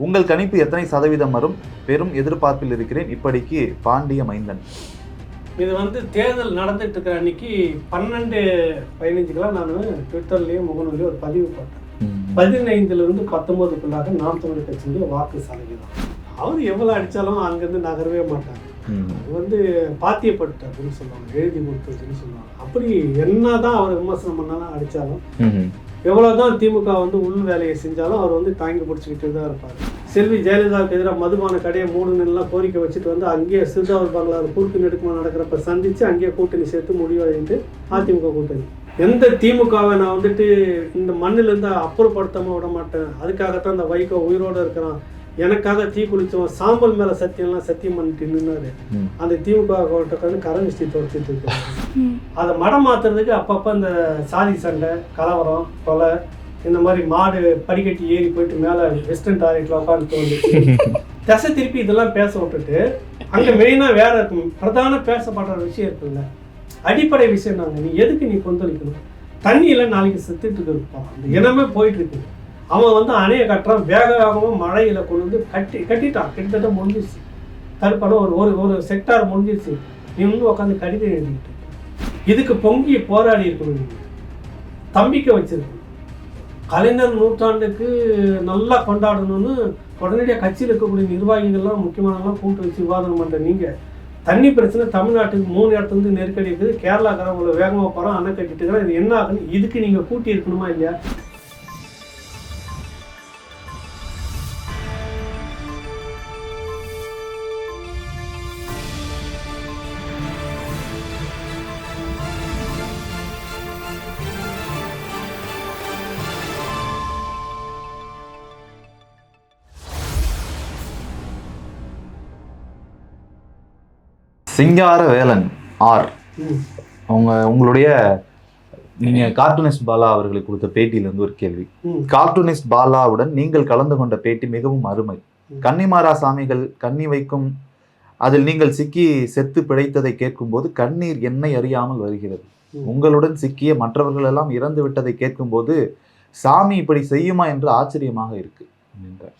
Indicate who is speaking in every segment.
Speaker 1: உங்கள் கணிப்பு எத்தனை சதவீதம் வரும்? பெரும் எதிர்பார்ப்பில் இருக்கிறேன். இப்படிக்கு பாண்டிய மைந்தன்.
Speaker 2: இது வந்து தேர்தல் நடந்துட்டு இருக்கிற அன்னைக்கு பன்னெண்டு பதினஞ்சுக்கெல்லாம் நான் ட்விட்டர்லேயும் முகநூலையும் ஒரு பதிவு போட்டேன் பதினைந்துல இருந்து பத்தொன்பதுக்குள்ளாக நாம் தமிழர் கட்சியுடைய வாக்கு சதவீதம். அவர் எவ்வளவு அடிச்சாலும் அங்கிருந்து நகரவே மாட்டார். அது வந்து பாத்தியப்பட்டு அப்படின்னு சொல்லுவாங்க எழுதி கொடுத்ததுன்னு சொல்லுவாங்க. அப்படி என்னதான் அவர் விமர்சனம் பண்ணாலும் எவ்வளோ தான் திமுக வந்து உள் வேலையை செஞ்சாலும் அவர் வந்து தாங்கி பிடிச்சிக்கிட்டு தான் இருப்பார். செல்வி ஜெயலலிதாவுக்கு எதிராக மதுபான கடையை மூணுலாம் கோரிக்கை வச்சுட்டு வந்து அங்கேயே சிறுதாவூர் பங்களாவில் குறுக்கு நெடுக்குமா நடக்கிறப்ப சந்தித்து அங்கேயே கூட்டணி சேர்த்து முடிவடைந்து அதிமுக கூட்டணி. எந்த திமுகவை நான் வந்துட்டு இந்த மண்ணிலேருந்து அப்புறப்படுத்தாமல் விட மாட்டேன். அதுக்காகத்தான் இந்த வைகோ உயிரோட இருக்கிறான். எனக்காக தீ குளிச்சவன் சாம்பல் மேல சத்தியம்லாம் சத்தியம் பண்ணிட்டு நின்னாரு. அந்த திமுக கரவிஷ்டி துரத்திட்டு இருக்காரு. அதை மடம் மாத்துறதுக்கு அப்பப்போ இந்த சாதி சண்டை கலவரம் கொலை இந்த மாதிரி மாடு படிக்கட்டி ஏறி போயிட்டு மேலே வெஸ்டர்ன் டாய்லெட்டில் உட்காந்து வந்து திசை திருப்பி இதெல்லாம் பேச விட்டுட்டு அங்கே மெயினாக வேற இருக்கும். பிரதான பேசப்படுற விஷயம் இருக்குல்ல. அடிப்படை விஷயம் நாங்கள் நீ எதுக்கு நீ கொந்தளிக்கணும்? தண்ணியில் நாளைக்கு செத்துட்டு இருப்பான் அந்த இனமே போயிட்டு இருக்குது. அவன் வந்து அணையை கட்டுறான். வேக வேகமாக மழையில் கொண்டு வந்து கட்டி கட்டிட்டான். கிட்டத்தட்ட முடிஞ்சிருச்சு. தற்படம் ஒரு ஒரு ஒரு செக்டார் முடிஞ்சிருச்சு. நீ வந்து உட்காந்து கடிதம் எழுதிட்டு இதுக்கு பொங்கி போராடி இருக்கணும் நீங்கள் தம்பிக்க வச்சிருக்கணும். கலைஞர் நூற்றாண்டுக்கு நல்லா கொண்டாடணும்னு உடனடியாக கட்சியில் இருக்கக்கூடிய நிர்வாகிகள்லாம் முக்கியமானலாம் கூட்டு வச்சு விவாதம் பண்ணுற நீங்கள் தண்ணி பிரச்சனை தமிழ்நாட்டுக்கு மூணு இடத்துல இருந்து நெருக்கடி இருக்குது. கேரளாக்காரவங்களை வேகமாக போகிறோம் அணை கட்டிட்டு இருக்கிறோம் இது என்ன ஆகுது? இதுக்கு நீங்கள் கூட்டி இருக்கணுமா இல்லையா?
Speaker 1: சிங்கார வேலன் ஆர் அவங்க உங்களுடைய நீங்க கார்ட்டூனிஸ்ட் பாலா அவர்களுக்கு கொடுத்த பேட்டியில இருந்து ஒரு கேள்வி
Speaker 2: ம்
Speaker 1: கார்ட்டூனிஸ்ட் பாலாவுடன் நீங்கள் கலந்து கொண்ட பேட்டி மிகவும் அருமை. கன்னிமாரா சாமிகள் கன்னி வைக்கும் அதில் நீங்கள் சிக்கி செத்து பிழைத்ததை கேட்கும்போது கண்ணீர் என்னை அறியாமல் வருகிறது. உங்களுடன் சிக்கிய மற்றவர்கள் எல்லாம் இறந்து விட்டதை கேட்கும்போது சாமி இப்படி செய்யுமா என்று ஆச்சரியமாக இருக்கு அப்படின்றார்.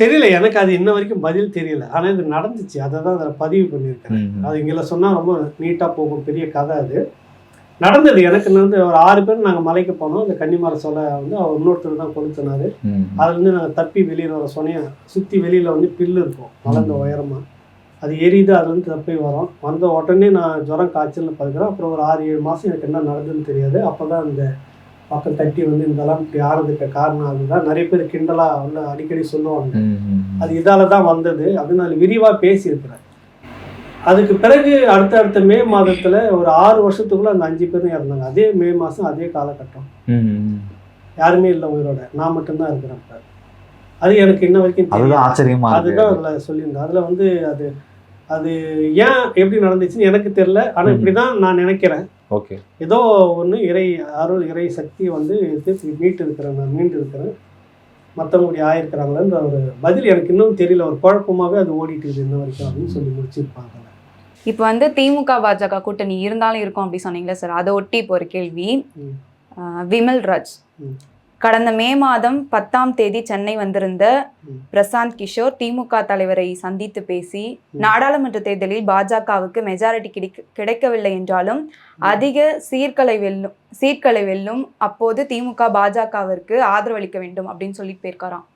Speaker 2: தெரியல எனக்கு அது இன்ன வரைக்கும் பதில் தெரியல. ஆனால் இது நடந்துச்சு. அதை தான் அதில் பதிவு பண்ணியிருக்கேன். அது இங்கே சொன்னால் ரொம்ப நீட்டாக போகும் பெரிய கதை அது. நடந்தது. எனக்கு வந்து ஒரு ஆறு பேர் நாங்கள் மலைக்கு போனோம். அந்த கன்னிமார சொல்ல வந்து அவர் இன்னொருத்தர் தான் கொளுத்தினாரு அதுலேருந்து நாங்கள் தப்பி வெளியில் வர சொன்னையா சுற்றி வெளியில் வந்து பில்லு இருக்கும் வளர்ந்த. உயரமாக அது எரியுது அதுலேருந்து தப்பி வரோம். வந்த உடனே நான் ஜுரம் காய்ச்சல்னு பார்க்குறேன் அப்புறம் ஒரு ஆறு ஏழு மாதம் எனக்கு என்ன நடந்ததுன்னு தெரியாது. அப்போ தான் இந்த பக்கம் தட்டி வந்து இதெல்லாம் இப்படி ஆறதுக்கு காரணம் அதுதான். நிறைய பேர் கிண்டலாக வந்து அடிக்கடி சொல்லுவாங்க. அது இதால தான் வந்தது. அப்படின்னு நான் விரிவாக பேசியிருக்கிறேன். அதுக்கு பிறகு அடுத்த அடுத்த மே மாதத்தில் ஒரு ஆறு வருஷத்துக்குள்ள அந்த அஞ்சு பேரும் இறந்தாங்க. அதே மே மாதம் அதே காலகட்டம். யாருமே இல்லை உயிரோட. நான் மட்டும்தான் இருக்கிறேன். அது எனக்கு இன்ன வரைக்கும்
Speaker 1: அதுதான்
Speaker 2: அதுதான் அதில் சொல்லியிருந்தேன். அதில் வந்து அது அது ஏன் எப்படி நடந்துச்சுன்னு எனக்கு தெரியல. ஆனால். இப்படி தான் நான் நினைக்கிறேன்.
Speaker 1: ஓகே.
Speaker 2: ஏதோ ஒன்று இறை அருள் இறை சக்தி வந்து இது மீட்டு இருக்கிறேன் நான் மீண்டு இருக்கிறேன் மற்றவங்களுடைய ஆயிருக்கிறாங்களேன்ற ஒரு பதில் எனக்கு இன்னும் தெரியல. ஒரு குழப்பமாகவே அது ஓடிட்டு இருக்குது இன்ன வரைக்கும் அப்படின்னு சொல்லி முடிச்சிருப்பாங்க.
Speaker 3: இப்போ வந்து திமுக பாஜக கூட்டணி இருந்தாலும் இருக்கும் அப்படி சொன்னீங்களே சார். அதை ஒட்டி இப்போ ஒரு கேள்வி. விமல் ராஜ்.
Speaker 2: ம்.
Speaker 3: கடந்த மே மாதம் பத்தாம் தேதி சென்னை வந்திருந்த. பிரசாந்த் கிஷோர் திமுக தலைவரை சந்தித்து பேசி நாடாளுமன்ற தேர்தலில் பாஜகவுக்கு மெஜாரிட்டி கிடைக்க கிடைக்கவில்லை என்றாலும் அதிக சீர்கலை வெல்லும் சீர்கலை வெல்லும் அப்போது திமுக பாஜகவிற்கு ஆதரவளிக்க வேண்டும் அப்படின்னு சொல்லி போயிருக்காராம்.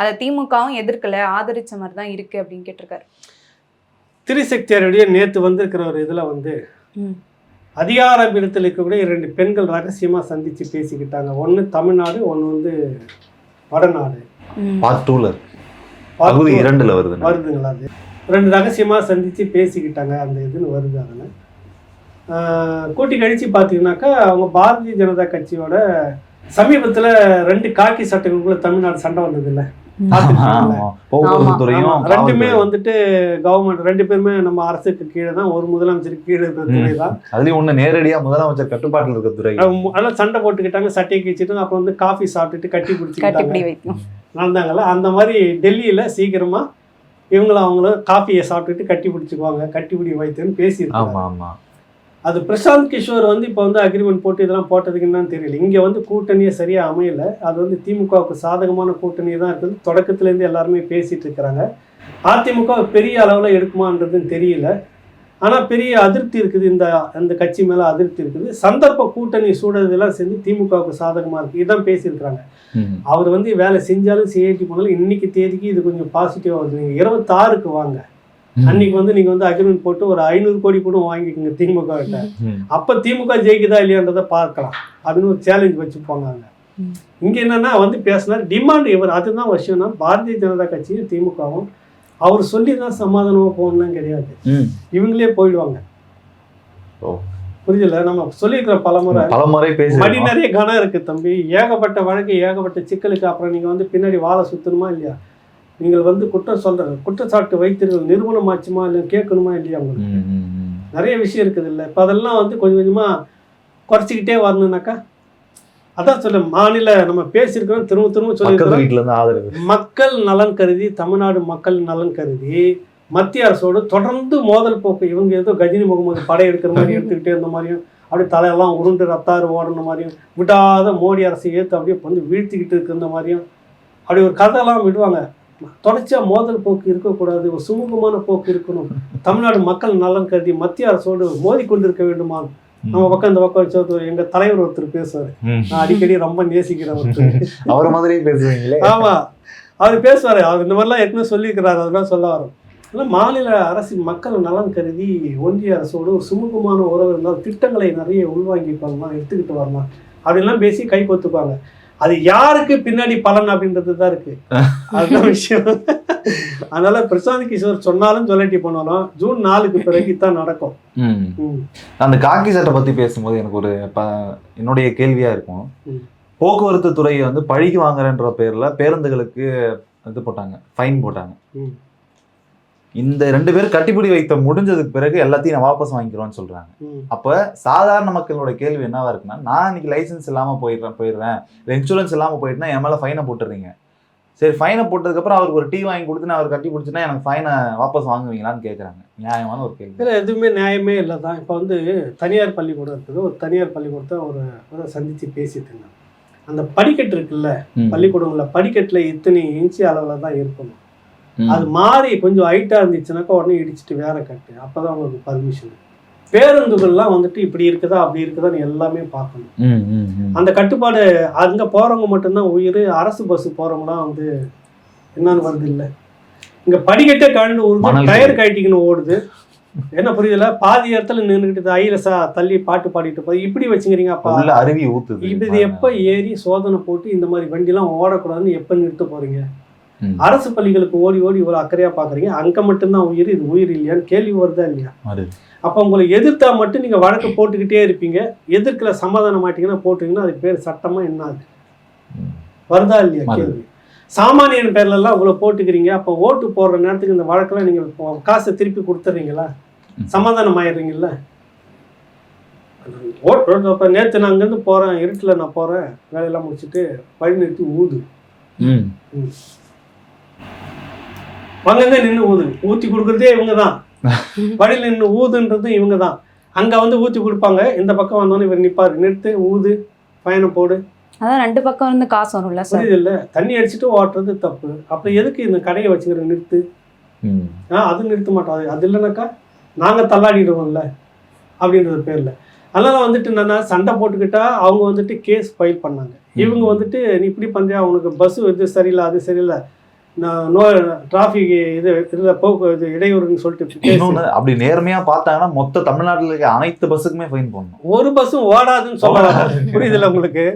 Speaker 3: அதை திமுகவும் எதிர்க்கல ஆதரிச்ச மாதிரி தான் இருக்கு அப்படின்னு கேட்டிருக்காரு.
Speaker 2: திரிசக்தியாருடைய நேற்று வந்திருக்கிற ஒரு இதில் வந்து
Speaker 3: ம்.
Speaker 2: அதிகார பீடத்தில் இருக்கக்கூடிய இரண்டு பெண்கள் ரகசியமாக சந்தித்து பேசிக்கிட்டாங்க ஒன்று தமிழ்நாடு ஒன்று வந்து வடநாடு.
Speaker 1: பார்ட் டூல பகுதி இரண்டுல வருது
Speaker 2: வருதுங்களா அது ரெண்டு ரகசியமாக சந்தித்து பேசிக்கிட்டாங்க அந்த இதுன்னு வருது அதில் கூட்டி கழிச்சு பார்த்தீங்கன்னாக்கா அவங்க பாரதிய ஜனதா கட்சியோட சமீபத்தில் ரெண்டு காக்கி சட்டங்களுக்குள்ள தமிழ்நாடு சண்டை வந்தது இல்லை
Speaker 1: ஆமா. போக்குவரத்து துறையும்
Speaker 2: ரெண்டுமே. வந்துட்டு கவர்மெண்ட் ரெண்டு பேருமே நம்ம அரசுக்கு கீழே தான் ஒரு முதலமைச்சருக்கு கீழே இருக்கிற துறை தான்.
Speaker 1: அதுலயும் ஒண்ணு நேரடியா முதலமைச்சர் கட்டுப்பாட்டில் இருக்க துறை.
Speaker 2: அதெல்லாம் சண்டை போட்டுக்கிட்டாங்க சட்டையை கிழிச்சிட்டு அப்புறம் வந்து காஃபி சாப்பிட்டுட்டு கட்டி பிடிச்சிக்கிட்டாங்க. நடந்தாங்கல்ல அந்த மாதிரி டெல்லியில் சீக்கிரமா இவங்களும் அவங்களும் காஃபியை சாப்பிட்டுட்டு கட்டி பிடிச்சிக்குவாங்க கட்டி பிடி வைத்துன்னு பேசியிருக்காங்க.
Speaker 1: ஆமா ஆமா.
Speaker 2: அது பிரசாந்த் கிஷோர் வந்து இப்போ வந்து அக்ரிமெண்ட் போட்டு இதெல்லாம் போட்டதுக்கு என்னன்னு தெரியல. இங்கே வந்து கூட்டணியே சரியாக அமையல. அது வந்து திமுகவுக்கு சாதகமான கூட்டணி தான் இருக்குது. தொடக்கத்துலேருந்து எல்லாருமே பேசிட்டு இருக்கிறாங்க. அதிமுக பெரிய அளவில் எடுக்குமான்றதுன்னு தெரியல. ஆனால் பெரிய அதிருப்தி இருக்குது. இந்த அந்த கட்சி மேலே அதிருப்தி இருக்குது. சந்தர்ப்ப கூட்டணி சூழலெல்லாம் சேர்ந்து திமுகவுக்கு சாதகமாக இருக்குது இதான் பேசியிருக்கிறாங்க. அவர் வந்து வேலை செஞ்சாலும் சிஐடி போனாலும் இன்னைக்கு தேதிக்கு இது கொஞ்சம் பாசிட்டிவாக வருது. நீங்கள் இருபத்தாறுக்கு வாங்க. அன்னைக்கு வந்து நீங்கள் வந்து அக்ரிமெண்ட் போட்டு ஒரு ஐநூறு கோடி கூட வாங்கிக்கோங்க திமுக கிட்ட. அப்போ திமுக ஜெயிக்குதா இல்லையான்றதை பார்க்கலாம். அப்படின்னு ஒரு சேலஞ்ச் வச்சு போனாங்க. இங்கே என்னன்னா வந்து பேசினார் டிமாண்ட் இவர். அதுதான் விஷயம்னா பாரதிய ஜனதா கட்சியும் திமுகவும் அவர் சொல்லி தான் சமாதானமாக போகணும்லாம் கிடையாது. இவங்களே போயிடுவாங்க.
Speaker 1: ஓ.
Speaker 2: புரியுதுல நம்ம சொல்லியிருக்கிற பலமுறை.
Speaker 1: பலமுறை பேசி
Speaker 2: மடி நிறைய கனம் இருக்கு தம்பி. ஏகப்பட்ட வழக்கு ஏகப்பட்ட சிக்கலுக்கு அப்புறம் நீங்க வந்து பின்னாடி வாழை சுத்தணுமா இல்லையா? நீங்கள் வந்து குற்றம் சொல்ற குற்றச்சாட்டு வைத்தீர்கள் நிறுவனம் ஆச்சுமா இல்லை கேட்கணுமா இல்லையா உங்களுக்கு. நிறைய விஷயம் இருக்குது இல்லை இப்போ அதெல்லாம் வந்து கொஞ்சம் கொஞ்சமா குறைச்சிக்கிட்டே வரணும்னாக்கா அதான் சொல்ல மாநில நம்ம பேசியிருக்கிறோம் திரும்ப திரும்ப
Speaker 1: ஆதரவு.
Speaker 2: மக்கள் நலன் கருதி தமிழ்நாடு மக்கள் நலன் கருதி மத்திய அரசோடு தொடர்ந்து மோதல் போக்கு இவங்க ஏதோ கஜினி முகமது படை எடுக்கிற மாதிரி எடுத்துக்கிட்டே இருந்த மாதிரியும் அப்படியே தலையெல்லாம் உருண்டு ரத்தாறு ஓடுன மாதிரியும் விடாத மோடி அரசை ஏற்று அப்படியே வந்து வீழ்த்திக்கிட்டு இருக்கிற மாதிரியும் அப்படி ஒரு கதையெல்லாம் விடுவாங்க. தொடர்ச்சியா மோதல் போக்கு இருக்கக்கூடாது ஒரு சுமூகமான போக்கு இருக்கணும். தமிழ்நாடு மக்கள் நலன் கருதி மத்திய அரசோடு மோதி கொண்டிருக்க வேண்டுமா? நம்ம பக்கம் இந்த பக்கம் வச்சு எங்க தலைவர் ஒருத்தர் பேசுவார். நான் அடிக்கடி ரொம்ப நேசிக்கிறேன் ஒருத்தர்.
Speaker 1: அவர் மாதிரியே பேசுவீங்களே?
Speaker 2: ஆமா. அவர் பேசுவாரு. அவர் இந்த மாதிரிலாம் ஏற்கனவே சொல்லியிருக்கிறாரு. அதெல்லாம் சொல்ல வரோம். ஆனால் மாநில அரசின் மக்கள் நலன் கருதி ஒன்றிய அரசோடு ஒரு சுமூகமான உறவு இருந்தால் திட்டங்களை நிறைய உள்வாங்கிப்பாங்கலாம் எடுத்துக்கிட்டு வரலாம். அப்படின்லாம் பேசி கை கொத்துப்பாங்க. அது யாருக்கு பின்னாடி பலன் அப்படின்றது தான் இருக்கு அதுதான் விஷயம் அதனால பிரசாந்த் கிஷோர் சொன்னாலும் சொல்லாட்டி போனாலும் ஜூன் நாலுக்கு பிறகு தான் நடக்கும்.
Speaker 1: அந்த காக்கி சட்டை பத்தி பேசும்போது எனக்கு ஒரு என்னுடைய கேள்வியா இருக்கும். போக்குவரத்து துறையை வந்து பழிக்கு வாங்குறன்ற பேர்ல பேருந்துகளுக்கு இது போட்டாங்க ஃபைன் போட்டாங்க. இந்த ரெண்டு பேரும் கட்டிப்பிடி வைத்த முடிஞ்சதுக்கு பிறகு எல்லாத்தையும் நான் வாபஸ் வாங்கிக்கிறோம்னு சொல்றாங்க. அப்ப சாதாரண மக்களோட கேள்வி என்னவா இருக்குன்னா நான் இன்னைக்கு லைசென்ஸ் இல்லாம போயிடுறேன் போயிடுறேன். இல்லை இன்சூரன்ஸ் இல்லாம போயிட்டுனா என் மேல ஃபைனை போட்டுறீங்க. சரி ஃபைனை போட்டதுக்கு அப்புறம் அவருக்கு ஒரு டீ வாங்கி கொடுத்து நான் அவர் கட்டி பிடிச்சினா எனக்கு ஃபைனை வாபஸ் வாங்குவீங்களான்னு கேக்குறாங்க. நியாயமான ஒரு கேள்வி.
Speaker 2: இதில் எதுவுமே நியாயமே இல்லை தான் இப்போ வந்து தனியார் பள்ளிக்கூடம் இருக்குது. ஒரு தனியார் பள்ளிக்கூடத்தை ஒரு ஒரு சந்தித்து பேசிட்டு இருந்தாங்க அந்த படிக்கட்டு இருக்குல்ல. பள்ளிக்கூடங்களில் படிக்கட்டில் இத்தனை இன்ச்சு அளவில் தான் இருக்கணும். அது மாறி கொஞ்சம் ஹைட்டாக இருந்துச்சுனாக்கா உடனே இடிச்சிட்டு வேற கட்டு. அப்போ தான் உங்களுக்கு பர்மிஷன் பேருந்துகள்லாம் வந்துட்டு இப்படி இருக்குதா அப்படி இருக்குதான்னு எல்லாமே பார்க்கணும். அந்த கட்டுப்பாடு அங்கே போகிறவங்க மட்டும்தான் உயிர் அரசு பஸ் போகிறவங்களாம் வந்து என்னன்னு வருது இல்லை. இங்கே படிக்கட்டே கழண்டு ஓடுது டயர் கழட்டிக்கின்னு ஓடுது. என்ன புரியுதுல? பாதி இடத்துல நின்றுக்கிட்டு ஐலசா தள்ளி பாட்டு பாடிட்டு போய் இப்படி வச்சுக்கிறீங்க அப்பா.
Speaker 1: அருவி
Speaker 2: இப்ப இது எப்போ ஏறி சோதனை போட்டு இந்த மாதிரி வண்டிலாம் ஓடக்கூடாதுன்னு எப்போ நிறுத்த போறீங்க. அரசு பள்ளிகளுக்கு ஓடி ஓடி இவ்வளோ அக்கறையா பாக்குறீங்க. அங்க மட்டும்தான் உயிர் இது உயிர் இல்லையான்னு கேள்வி வருதா இல்லையா. அப்போ உங்களை எதிர்த்தா மட்டும் நீங்க வழக்கு போட்டுக்கிட்டே இருப்பீங்க. எதிர்க்கல சமாதானம் மாட்டீங்கன்னா போட்டீங்கன்னா அதுக்கு பேர் சட்டமா என்ன ஆகுது. வருதா இல்லையா. கேள்வி? சாமானியன் பேர்ல எல்லாம் இவ்வளவு போட்டுக்கிறீங்க. அப்போ ஓட்டு போடுற நேரத்துக்கு இந்த வழக்கெல்லாம் நீங்க காசை திருப்பி கொடுத்துட்றீங்களா. சமாதானம் ஆயிடுறீங்கல்ல? ஓட்டு இப்போ நேற்று நான் அங்கேருந்து போகிறேன் இருட்டில் நான் போகிறேன் வேலையெல்லாம் முடிச்சுட்டு வழி நிறுத்தி ஊது.
Speaker 1: ம்.
Speaker 2: அங்கங்க நின்று ஊது ஊற்றி கொடுக்குறதே இவங்க தான் வழியில் நின்று ஊதுன்றதும் இவங்க தான் அங்கே வந்து ஊற்றி கொடுப்பாங்க. இந்த பக்கம் வந்தோன்னே இவர் நிற்பார் நிறுத்து ஊது பயணம் போடு.
Speaker 3: அதான் ரெண்டு பக்கம் இருந்து காசு வரும்ல சார்?
Speaker 2: புரியுது இல்லை தண்ணி அடிச்சுட்டு ஓட்டுறது தப்பு. அப்போ எதுக்கு இந்த கடையை வச்சுக்கிற? நிறுத்து. ஆ அது நிறுத்த மாட்டோம். அது அது இல்லைனாக்கா நாங்கள் தள்ளாடிடுவோம்ல. அப்படின்றது பேரில். அதனால வந்துட்டு என்னன்னா சண்டை போட்டுக்கிட்டா அவங்க வந்துட்டு கேஸ் ஃபைல் பண்ணாங்க. இவங்க வந்துட்டு நீ இப்படி பண்றியா? உனக்கு பஸ் இது சரியில்லை அது சரியில்லை. நான் நோ டிராஃபிக் இது இதில் போக்கு இது இடையூறுன்னு சொல்லிட்டு.
Speaker 1: இன்னொன்னு அப்படி நேர்மையா பார்த்தாங்கன்னா மொத்த தமிழ்நாட்டுல இருக்க அனைத்து பஸ்ஸுக்குமே ஃபைன் போடணும்.
Speaker 2: ஒரு பஸ்ஸும் ஓடாதுன்னு சொல்லலாம். புரியுதுல்ல உங்களுக்கு?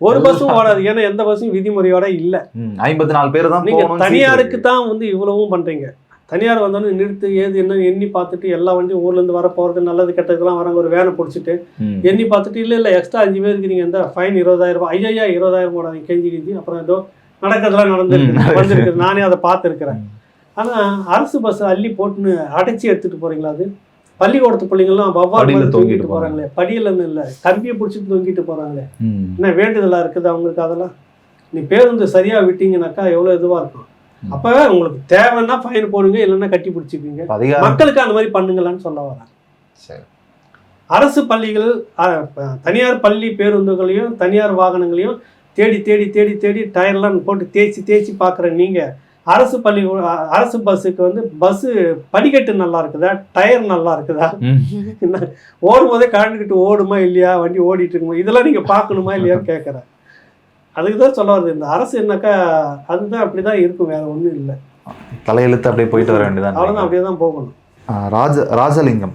Speaker 2: ஒரு பஸ்ஸும் ஓடாது. ஏன்னா எந்த பஸ்ஸும் விதிமுறையோட இல்லை.
Speaker 1: ஐம்பத்தி நாலு பேர் தான்
Speaker 2: நீங்க
Speaker 1: போகணும்னு
Speaker 2: தனியாருக்கு தான் வந்து இவ்வளவும் பண்றீங்க. தனியார் வந்தோடனே நிறுத்து ஏது என்ன எண்ணி பார்த்துட்டு எல்லா வண்டியும் ஊர்ல இருந்து வர போறது நல்லது கெட்டதுக்கெல்லாம் வராங்க ஒரு வேனை பிடிச்சிட்டு. எண்ணி பார்த்துட்டு இல்ல இல்ல எக்ஸ்ட்ரா அஞ்சு பேர் இருக்கிறீங்க இந்த ஃபைன் இருபதாயிரம் ரூபாய் ஐயா இருபதாயிரம் போடாதீங்க கெஞ்சி கெஞ்சி. அப்புறம் ஏதோ நடக்கிறதுலாம் நடந்துருக்கு. வந்திருக்கு. நானே அதை பார்த்துருக்கிறேன்.
Speaker 1: ம்.
Speaker 2: ஆனா அரசு பஸ் அள்ளி போட்டுன்னு அடைச்சி எடுத்துட்டு போறீங்களா அது? பள்ளிக்கூடத்து பிள்ளைங்கள்லாம் வவ்வாறு
Speaker 1: தொங்கிட்டு
Speaker 2: போறாங்களே. படியிலன்னு இல்லை. கம்பியை பிடிச்சிட்டு தொங்கிட்டு போறாங்களே.
Speaker 1: ம்.
Speaker 2: என்ன வேண்டுதலா இருக்குது அவங்களுக்கு அதெல்லாம்? நீ பேருந்து சரியா விட்டீங்கன்னாக்கா எவ்வளவு இதுவா இருக்கும். அப்ப உங்களுக்கு தேவைன்னா ஃபைன் போடுங்க இல்லைன்னா கட்டி
Speaker 1: அதிகாரம்.
Speaker 2: மக்களுக்கு அந்த மாதிரி பண்ணுங்களான்னு சொல்ல வரேன். அரசு பள்ளிகள் தனியார் பள்ளி பேருந்துகளையும் தனியார் வாகனங்களையும் தேடி தேடி தேடி தேடி டயர்லாம் போட்டு தேய்ச்சி தேய்ச்சி பார்க்குற நீங்கள் அரசு பள்ளி அரசு பஸ்ஸுக்கு வந்து பஸ்ஸு படிக்கட்டு நல்லா இருக்குதா? டயர் நல்லா இருக்குதா? ஓடும் போதே கரண்ட்டுக்கிட்டு ஓடுமா இல்லையா? வண்டி ஓடிட்டு இருக்குமா? இதெல்லாம் நீங்கள் பார்க்கணுமா இல்லையான்னு கேட்குறேன் அதுக்கு தான் சொல்ல வருது இந்த அரசு என்னக்கா அதுதான் அப்படி தான் இருக்கும் வேற ஒன்றும் இல்லை.
Speaker 1: தலையெழுத்து அப்படியே போயிட்டு வர வேண்டியதான்
Speaker 2: அவ்வளோதான் அப்படியே தான் போகணும்.
Speaker 1: ராஜ ராஜலிங்கம்.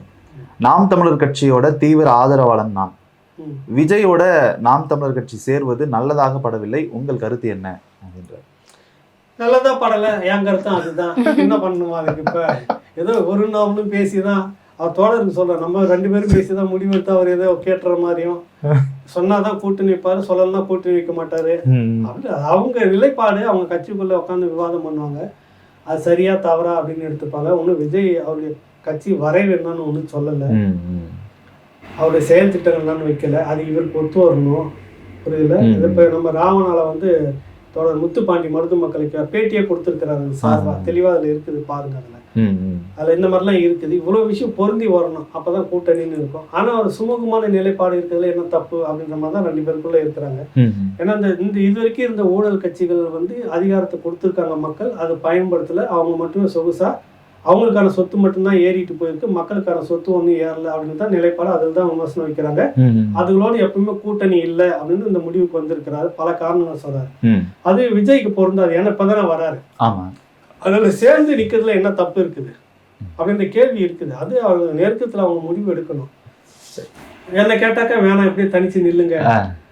Speaker 1: நாம் தமிழர் கட்சியோட தீவிர ஆதரவாளன் நான். விஜயோட நாம் தமிழர் கட்சி சேர்வது நல்லதாக படவில்லை. உங்கள் கருத்து என்ன? அப்படின்ற.
Speaker 2: நல்லதா படலை. என் கருத்தும் அதுதான். என்ன பண்ணணுமா அதுக்கு இப்போ? ஏதோ ஒரு நாமளும் பேசி தான் அவர் தோழருக்கு சொல்ற நம்ம ரெண்டு பேரும் பேசி தான் முடிவெடுத்து அவர் ஏதோ கேட்டுற மாதிரியும். சொன்னாதான் கூட்டு நிற்பாரு சொல்லலைன்னா கூட்டு நிற்க மாட்டாரு. அப்படி அவங்க நிலைப்பாடு அவங்க கட்சிக்குள்ள உட்காந்து விவாதம் பண்ணுவாங்க. அது சரியா தவறா அப்படின்னு எடுத்துப்பாங்க. ஒன்றும் விஜய் அவருடைய கட்சி வரைவு என்னன்னு ஒன்றும் சொல்லலை. அவருடைய செயல் திட்டங்கள் என்னன்னு வைக்கல. அது இவருக்கு ஒத்து வரணும். இது இப்போ நம்ம ராமனால வந்து தொடர் முத்துப்பாண்டி மருது மக்களுக்கு பேட்டியே கொடுத்துருக்கிறாரு சார்பா. தெளிவா அதுல இருக்குது பாருங்க அதுல. அதுல இந்த மாதிரிலாம் இருக்குது. இவ்வளவு விஷயம் பொருந்தி வரணும். அப்பதான் கூட்டணின்னு இருக்கும். ஆனா ஒரு சுமூகமான நிலைப்பாடு இருக்கிறதுல என்ன தப்பு அப்படின்ற மாதிரி தான் ரெண்டு பேருக்குள்ள இருக்கிறாங்க. ஏன்னா இந்த இந்த இது வரைக்கும் இருந்த ஊழல் கட்சிகள் வந்து அதிகாரத்தை கொடுத்துருக்காங்க மக்கள். அதை பயன்படுத்தல. அவங்க மட்டுமே சொகுசா அவங்களுக்கான சொத்து மட்டும்தான் ஏறிட்டு போயிருக்கு. மக்களுக்கான சொத்து ஒன்றும் ஏறல அப்படின்னு தான் நிலைப்பாடு அதில் தான் விமர்சனம் வைக்கிறாங்க. அதுகளோட எப்பவுமே கூட்டணி இல்லை அப்படின்னு இந்த முடிவுக்கு வந்திருக்கிறாரு. பல காரணங்கள் சொல்றாரு. அது விஜய்க்கு பொருந்தாது. ஏன்னா இப்பதானே வராரு அதனால சேர்ந்து நிக்கிறதுல என்ன தப்பு இருக்குது? அப்படின்ற கேள்வி இருக்குது. அது அவங்க நெருக்கத்துல அவங்க முடிவு எடுக்கணும். என்ன கேட்டாக்கா வேணாம் எப்படி தனிச்சு நில்லுங்க.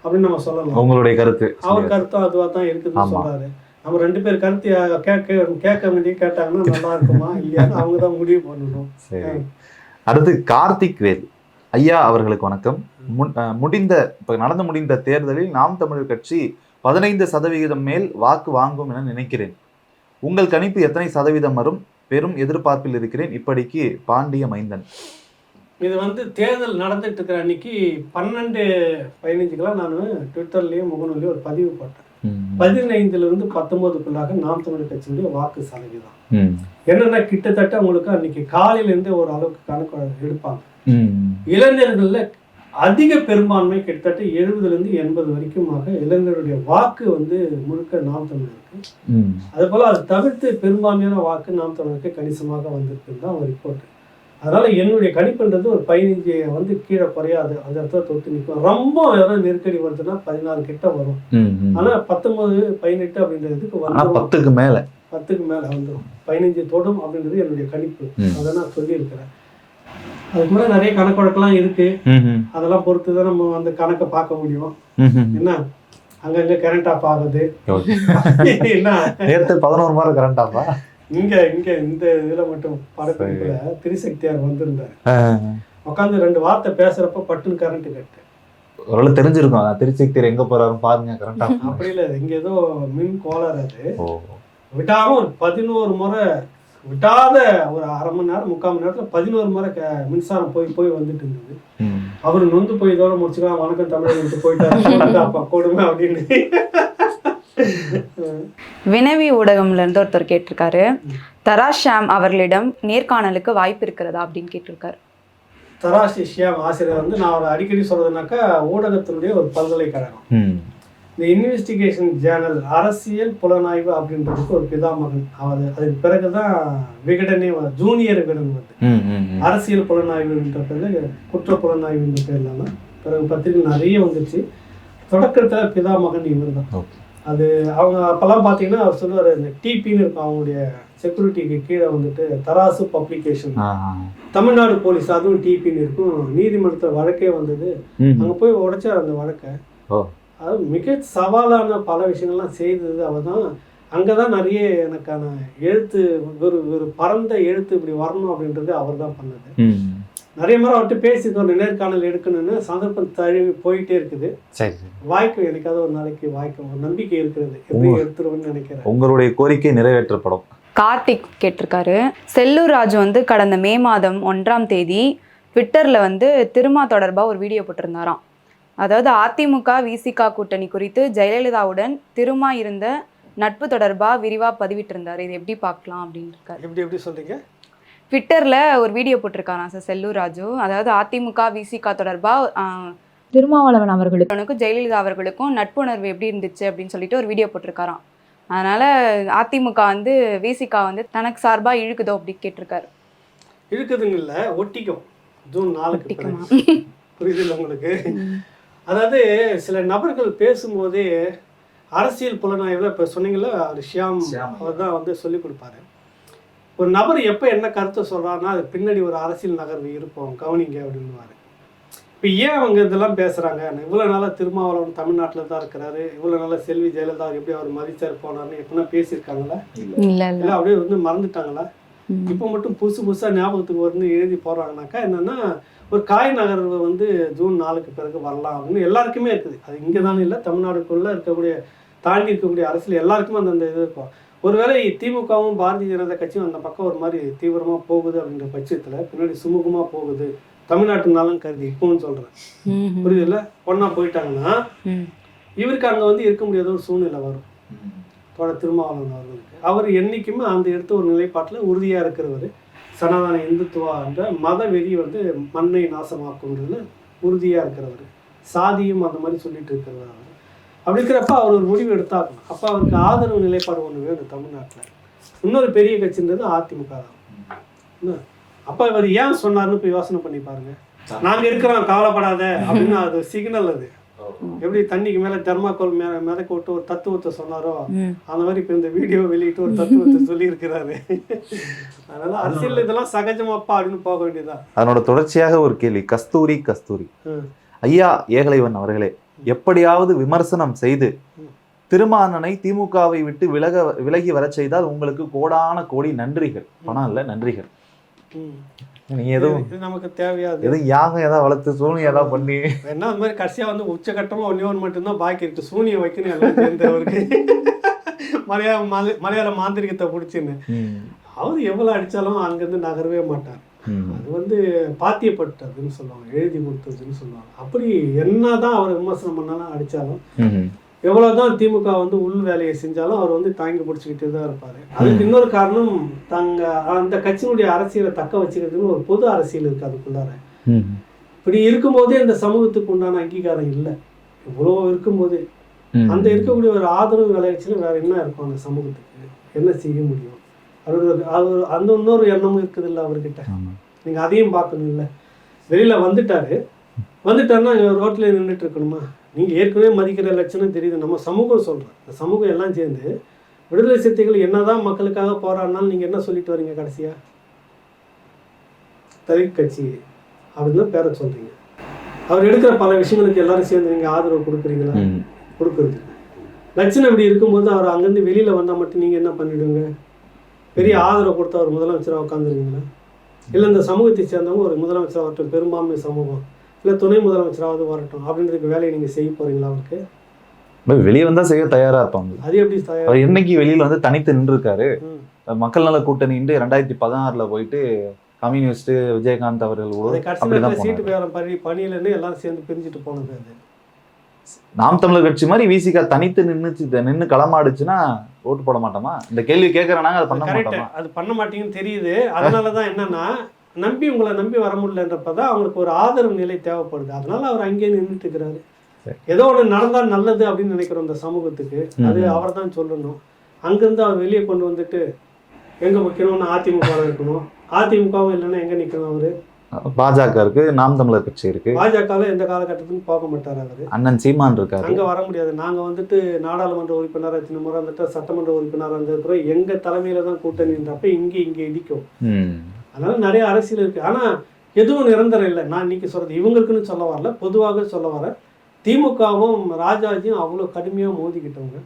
Speaker 2: அப்படின்னு நம்ம சொல்லலாம்.
Speaker 1: உங்களுடைய கருத்து.
Speaker 2: அவர் கருத்தும் அதுவா தான் இருக்குதுன்னு. சொல்றாரு. நம்ம ரெண்டு பேர் கருத்து கேட்க கேட்க வேண்டிய கேட்டாங்கன்னா நல்லா இருக்குமா இல்லையான்னு அவங்க தான் முடிவு பண்ணணும்.
Speaker 1: சரி. அடுத்து கார்த்திக் வேல். ஐயா அவர்களுக்கு வணக்கம். முடிந்த இப்ப நடந்து முடிந்த தேர்தலில் நாம் தமிழர் கட்சி பதினைந்து சதவிகிதம் மேல் வாக்கு வாங்கும் என நினைக்கிறேன். உங்கள் கணிப்பு எத்தனை சதவீதம் வரும்? பெரும் எதிர்பார்ப்பில் இருக்கிறேன். இப்படிக்கு பாண்டிய மைந்தன்.
Speaker 2: இது வந்து தேர்தல் நடந்துட்டு இருக்கிற அன்னைக்கு பன்னெண்டு பதினஞ்சுக்கெல்லாம் நான் ட்விட்டர்லயும் முகநூலையும் ஒரு பதிவு போட்டேன். பதினைந்துல இருந்து பத்தொன்பதுக்குள்ளாக நாம் தமிழர் கட்சியுடைய வாக்கு சதவீதம். என்னன்னா கிட்டத்தட்ட உங்களுக்கு அன்னைக்கு காலையில இருந்தே ஒரு அளவுக்கு கணக்கு எடுப்பாங்க. இளைஞர்கள்ல அதிக பெரும்பான்மை கிட்டத்தட்ட எழுபதுல இருந்து எண்பது வரைக்குமாக இளைஞருடைய வாக்கு வந்து முழுக்க நாம் தமிழருக்கு
Speaker 1: ம்.
Speaker 2: அதே போல அது தவிர்த்து பெரும்பான்மையான வாக்கு நாம் தமிழருக்கு கணிசமாக வந்திருக்குன்னு தான் ஒரு ரிப்போர்ட் அதனால என்னுடைய கணிப்புன்றது ஒரு பதினஞ்சு வந்து கீழே குறையாது. அந்த இடத்துல தொட்டு நிற்கும் ரொம்ப ஏதாவது நெருக்கடி வருதுன்னா பதினாலு கிட்ட வரும்.
Speaker 1: ம். ம்.
Speaker 2: ஆனா பத்தொன்பது பதினெட்டு அப்படின்றதுக்கு வந்துடும்
Speaker 1: பத்துக்கு மேல.
Speaker 2: பத்துக்கு மேல வந்துடும் பதினஞ்சு தொடும் அப்படின்றது என்னுடைய கணிப்பு. அதை நான் சொல்லியிருக்கிறேன். அதுக்கு மேல நிறைய கணக்கு இருக்கு. அதெல்லாம் பொறுத்து தான் நம்ம அந்த கணக்கை பார்க்க முடியும். என்ன? அங்கங்க கரண்ட் ஆஃப் ஆகுது. என்ன?
Speaker 1: நேத்து பதினோரு மாதம் கரண்டாப்பா
Speaker 2: இங்க இங்க இந்த இதுல மட்டும் படப்பிடிப்புல திரிசக்தியார் வந்திருந்தாரு. உட்காந்து ரெண்டு வார்த்தை பேசுறப்ப பட்டுன்னு கரண்ட் கட்டு.
Speaker 1: ஓரளவு தெரிஞ்சிருக்கும். நான் திருச்சி எங்க போறாரு பாருங்க கரண்டா
Speaker 2: அப்படி இல்லை இங்க ஏதோ மின் கோளாறு அது. விடாம ஒரு பதினோரு முறை விடாத ஒரு அரை மணி நேரம் முக்கால் மணி நேரத்துல பதினோரு முறை மின்சாரம் போய் போய் வந்துட்டு இருந்தது. அவர் நொந்து போய் இதோட முடிச்சுக்கலாம் வணக்கம் தமிழ் போயிட்டாரு. அப்பா கொடுமை அப்படின்னு.
Speaker 3: வினவி ஊடகம்ல இருந்து ஒருத்தர் கேட்டிருக்காரு. தராஷ் ஷாம் அவர்களிடம் நேர்காணலுக்கு வாய்ப்பு இருக்கிறதா அப்படின்னு கேட்டிருக்காரு.
Speaker 2: தராசி ஷியாம் ஆசிரியர் வந்து நான் அவர் அடிக்கடி சொல்றதுனாக்கா ஊடகத்தினுடைய ஒரு பல்கலைக்கழகம். இந்த இன்வெஸ்டிகேஷன் ஜேர்னல் அரசியல் புலனாய்வு அப்படின்றதுக்கு ஒரு பிதாமகன் அவர் அதுக்கு பிறகுதான் விகடனே ஜூனியர் விகடன் வந்து. அரசியல் புலனாய்வுன்ற பேர்ல குற்ற புலனாய்வுன்ற பேர்ல பிறகு பத்திரிகை நிறைய வந்துச்சு. தொடக்கத்துல பிதாமகன் இவர் தான். அது அவங்க அப்பெல்லாம் பார்த்தீங்கன்னா அவர் சொல்லுவார் இந்த டிபின்னு இருக்கும் அவங்களுடைய செக்யூரிட்டிக்கு கீழே வந்துட்டு தராசு பப்ளிகேஷன். தமிழ்நாடு போலீஸ் அதுவும் டிபின்னு இருக்கும் நீதிமன்றத்தில் வழக்கே வந்தது. அங்கே போய் உடைச்சார் அந்த வழக்கை. அது மிக சவாலான பல விஷயங்கள்லாம் செய்தது அவர் தான் அங்கே தான் நிறைய எனக்கான எழுத்து ஒரு ஒரு பரந்த எழுத்து இப்படி வரணும் அப்படின்றது அவர் தான் பண்ணது. நிறைய முறை அவர்கிட்ட பேசியிருக்கோம் ஒரு நேர்காணல் எடுக்கணும்னு சந்தர்ப்பம் தழுவி போயிட்டே இருக்குது.
Speaker 1: சரி.
Speaker 2: வாய்க்கும் எனக்காவது ஒரு நாளைக்கு வாய்க்கும் ஒரு நம்பிக்கை இருக்கிறது. எப்படி
Speaker 1: ஓ.
Speaker 2: எடுத்துருவேன்னு நினைக்கிறேன்.
Speaker 1: உங்களுடைய கோரிக்கை நிறைவேற்றப்படும்.
Speaker 3: கார்த்திக் கேட்டிருக்காரு. செல்லூர் ராஜு வந்து கடந்த மே மாதம் ஒன்றாம் தேதி ட்விட்டர்ல வந்து திருமா தொடர்பா ஒரு வீடியோ போட்டிருந்தாராம். அதாவது அதிமுக விசிகா கூட்டணி குறித்து ஜெயலலிதாவுடன் திருமா இருந்த நட்பு தொடர்பா விரிவா பதிவிட்டிருந்தாரு. இது எப்படி பார்க்கலாம் அப்படின்னு இருக்காரு.
Speaker 2: எப்படி எப்படி சொல்றீங்க?
Speaker 3: ட்விட்டர்ல ஒரு வீடியோ போட்டிருக்காராம் சார் செல்லூர் ராஜு. அதாவது அதிமுக விசிக தொடர்பா ஆஹ்,
Speaker 4: திருமாவளவன் அவர்களுக்கு.
Speaker 3: அவனுக்கும் ஜெயலலிதா அவர்களுக்கும் நட்புணர்வு எப்படி இருந்துச்சு அப்படின்னு சொல்லிட்டு ஒரு வீடியோ போட்டிருக்காராம். அதனால அதிமுக வந்து விசிகா வந்து தனக்கு சார்பா இழுக்குதோ அப்படி கேட்டிருக்காரு.
Speaker 2: இருக்குதுங்க இல்ல ஒட்டிக்கும். ஜூன் நாலுக்கு. புரியுதுல்ல உங்களுக்கு? அதாவது சில நபர்கள் பேசும்போதே அரசியல் புலனாய்வில் இப்போ சொன்னீங்கல்ல ஷியாம்
Speaker 1: ஷியாம்.
Speaker 2: அவர் தான் வந்து சொல்லி கொடுப்பாரு. ஒரு நபர் எப்போ என்ன கருத்தை சொல்றாருன்னா அது பின்னாடி ஒரு அரசியல் நகர்வு இருப்போம் கவனிங்க அப்படின்னுவாரு. இப்போ ஏன் அவங்க இதெல்லாம் பேசுகிறாங்க இவ்வளோ நாளாக திருமாவளவன் தமிழ்நாட்டில் தான் இருக்கிறாரு. இவ்வளோ நாளாக செல்வி ஜெயலலிதா எப்படி அவர் மதிச்சார் போனார்னு எப்படின்னா பேசியிருக்காங்களா?
Speaker 3: இல்ல.
Speaker 2: அப்படியே வந்து மறந்துட்டாங்களா. இப்போ மட்டும் புதுசு புதுசாக ஞாபகத்துக்கு வந்து எழுதி போடுறாங்கனாக்கா என்னன்னா ஒரு காய் நகர்வு வந்து ஜூன் நாலுக்கு பிறகு வரலாம் அப்படின்னு எல்லாருக்குமே இருக்குது. அது இங்கே தானே இல்லை தமிழ்நாடுக்குள்ளே இருக்கக்கூடிய தாண்டி இருக்கக்கூடிய அரசியல் எல்லாருக்குமே அந்தந்த இது இருக்கும். ஒருவேளை திமுகவும் பாரதிய ஜனதா கட்சியும் அந்த பக்கம் ஒரு மாதிரி தீவிரமாக போகுது அப்படின்ற பட்சத்தில் பின்னாடி சுமூகமாக போகுது தமிழ்நாட்டு நலன் கருதி இப்போன்னு சொல்கிறேன் புரியுதுல்ல? ஒன்றா போயிட்டாங்கன்னா. இவருக்கு அங்கே வந்து இருக்க முடியாத ஒரு சூழ்நிலை வரும். தோழ திருமாவளவன் அவர்களுக்கு. அவர் என்னைக்குமே அந்த எடுத்த ஒரு நிலைப்பாட்டில் உறுதியாக இருக்கிறவர். சனாதன இந்துத்துவா என்ற மத வெறி வந்து மண்ணை நாசமாக்குன்றதுல உறுதியாக இருக்கிறவர். சாதியும் அந்த மாதிரி சொல்லிட்டு இருக்கிறவர் அப்படி இருக்கிறப்ப அவர் ஒரு முடிவு எடுத்தாகணும் அப்போ அவருக்கு ஆதரவு நிலைப்பாடு ஒன்று வேணும் தமிழ்நாட்டில். இன்னொரு பெரிய கட்சின்றது அதிமுக தான். என்ன? அப்போ இவர் ஏன் சொன்னார்னு போய் யோசனை பண்ணி பாருங்க. நாங்கள் இருக்கிறோம் கவலைப்படாத அப்படின்னு அது சிக்னல் அது. எப்படி தண்ணிக்கு மேலே தெர்மாக்கோல் மேலே மிதக்க விட்டு ஒரு தத்துவத்தை சொன்னாரோ. அந்த மாதிரி இப்போ இந்த வீடியோ வெளியிட்டு ஒரு தத்துவத்தை சொல்லியிருக்கிறாரு. அதனால அரசியல் இதெல்லாம் சகஜமாப்பா அப்படின்னு போக வேண்டியதுதான்.
Speaker 1: அதனோட தொடர்ச்சியாக ஒரு கேள்வி. கஸ்தூரி கஸ்தூரி. ஐயா ஏகலைவன் அவர்களே எப்படியாவது விமர்சனம் செய்து. திருமானனை திமுகவை விட்டு விலக விலகி வரச் செய்தால் உங்களுக்கு கோடான கோடி நன்றிகள் பணம் இல்ல நன்றிகள். நீங்க எதுவும்
Speaker 2: நமக்கு தேவையாது
Speaker 1: எதுவும் யாகம் ஏதாவது வளர்த்து சூனி ஏதாவது பண்ணி
Speaker 2: என்ன அந்த மாதிரி கடைசியா வந்து உச்சகட்டமா ஒன்னே ஒன்று மட்டும்தான் பாக்கி இருக்கு சூனியம் வைக்கணும் எல்லாம் சேர்ந்து அவருக்கு மலையாள மலை- மலையாள மாந்திரிகத்தை பிடிச்சின்னு. அவர் எவ்வளவு அடிச்சாலும் அங்கிருந்து நகரவே மாட்டார். அது வந்து பாத்தியப்பட்டதுன்னு சொல்லுவாங்க எழுதி கொடுத்ததுன்னு சொல்லுவாங்க. அப்படி என்னதான் அவர் விமர்சனம் பண்ணாலும் அடிச்சாலும். எவ்வளவுதான் திமுக வந்து உள் வேலையை செஞ்சாலும் அவர் வந்து தாங்கி பிடிச்சிக்கிட்டே தான் இருப்பாரு. அதுக்கு இன்னொரு காரணம் தங்க அந்த கட்சியினுடைய அரசியலை தக்க வச்சுக்கிறதுன்னு ஒரு பொது அரசியல் இருக்கு அதுக்குள்ளார. இப்படி இருக்கும்போதே இந்த சமூகத்துக்கு உண்டான அங்கீகாரம் இல்லை. இவ்வளோ இருக்கும்போதே. அந்த இருக்கக்கூடிய ஒரு ஆதரவு விளையாச்சுல வேற என்ன இருக்கும் அந்த சமூகத்துக்கு? என்ன செய்ய முடியும்? அவரு அவர் அந்த இன்னொரு எண்ணமும் இருக்குது இல்லை அவர்கிட்ட.
Speaker 1: ஆமா.
Speaker 2: நீங்க அதையும் பார்க்கணும் இல்லை வெளியில வந்துட்டாரு. வந்துட்டாருன்னா ரோட்ல நின்றுட்டு இருக்கணுமா? நீங்க ஏற்கனவே மதிக்கிற லட்சணம் தெரியுது. நம்ம சமூகம் சொல்றோம். இந்த சமூகம் எல்லாம் சேர்ந்து விடுதலை சிறுத்தைகள் என்னதான் மக்களுக்காக போராடினாலும் நீங்க என்ன சொல்லிட்டு வரீங்க கடைசியா? தலித் கட்சி அப்படின்னு பேர சொல்றீங்க. அவர் எடுக்கிற பல விஷயங்களுக்கு எல்லாரும் சேர்ந்து நீங்க ஆதரவு கொடுக்குறீங்களா. கொடுக்குறது லட்சணம் இப்படி இருக்கும்போது அவர் அங்கேருந்து வெளியில் வந்தால் மட்டும் நீங்கள் என்ன பண்ணிடுவீங்க? பெரிய ஆதரவு கொடுத்து அவர் முதலமைச்சராக உட்காந்துருவீங்களா இல்லை இந்த சமூகத்தை சேர்ந்தவங்க ஒரு முதலமைச்சராக வரட்டும் பெரும்பான்மை சமூகம் இல்லை துணை முதலமைச்சராவது வரட்டும் அப்படின்றதுக்கு வேலையை நீங்கள் செய்ய போகிறீங்களா அவருக்கு?
Speaker 1: வெளிய வந்தா செய்ய தயாரா இருப்பாங்க.
Speaker 2: அது எப்படி
Speaker 1: அவர் என்னைக்கு வெளியில வந்து தனித்து நின்று இருக்காரு. மக்கள் நல கூட்டணின்ட்டு ரெண்டாயிரத்தி பதினாறுல போயிட்டு கம்யூனிஸ்ட் விஜயகாந்த் அவர்கள்
Speaker 2: சீட்டு. பேரம் பணி பணியிலேருந்து எல்லாரும் சேர்ந்து பிரிஞ்சுட்டு போனது
Speaker 1: நாம் தமிழர் கட்சி மாதிரி விசிகா தனித்து நின்னுச்சு நின்னு களமாடுச்சுன்னா ஓட்டு போட மாட்டோமா? இந்த கேள்வி கேட்கறனாங்க அதை பண்ண மாட்டோமா?
Speaker 2: அது பண்ண மாட்டீங்கன்னு தெரியுது. அதனால தான் என்னன்னா நம்பி உங்களை நம்பி வர முடியலன்றப்ப தான் அவங்களுக்கு ஒரு ஆதரவு நிலை தேவைப்படுது. அதனால அவர் அங்கேயே நின்றுட்டு இருக்கிறாரு. ஏதோ ஒன்று நடந்தால் நல்லது அப்படின்னு நினைக்கிறோம் இந்த சமூகத்துக்கு. அது. அவர் தான் சொல்லணும். அங்கேருந்து அவர் வெளியே கொண்டு வந்துட்டு எங்க வைக்கணும்னு அதிமுக இருக்கணும். அதிமுகவும் இல்லைன்னா எங்க நிற்கணும் அவரு?
Speaker 1: பாஜக இருக்கு நாம் தமிழர் கட்சி இருக்கு.
Speaker 2: பாஜகவில் எந்த காலகட்டத்திலும் போக மாட்டார் அவரு.
Speaker 1: அண்ணன் சீமான் இருக்காரு.
Speaker 2: அங்க வர முடியாது. நாங்க வந்துட்டு நாடாளுமன்ற உறுப்பினராக சின்ன முறை வந்துட்டு சட்டமன்ற உறுப்பினராக இருந்ததுக்கப்புறம் எங்க தலைமையில தான் கூட்டணின்றப்ப இங்கே இங்கே இடிக்கும். அதனால நிறைய அரசியல் இருக்கு. ஆனா எதுவும் நிரந்தரம் இல்லை. நான் இன்னைக்கு சொல்றது இவங்களுக்குன்னு சொல்ல வரல. பொதுவாக சொல்ல வரேன் திமுகவும் ராஜாஜியும் அவ்வளோ கடுமையா மோதிக்கிட்டவங்க.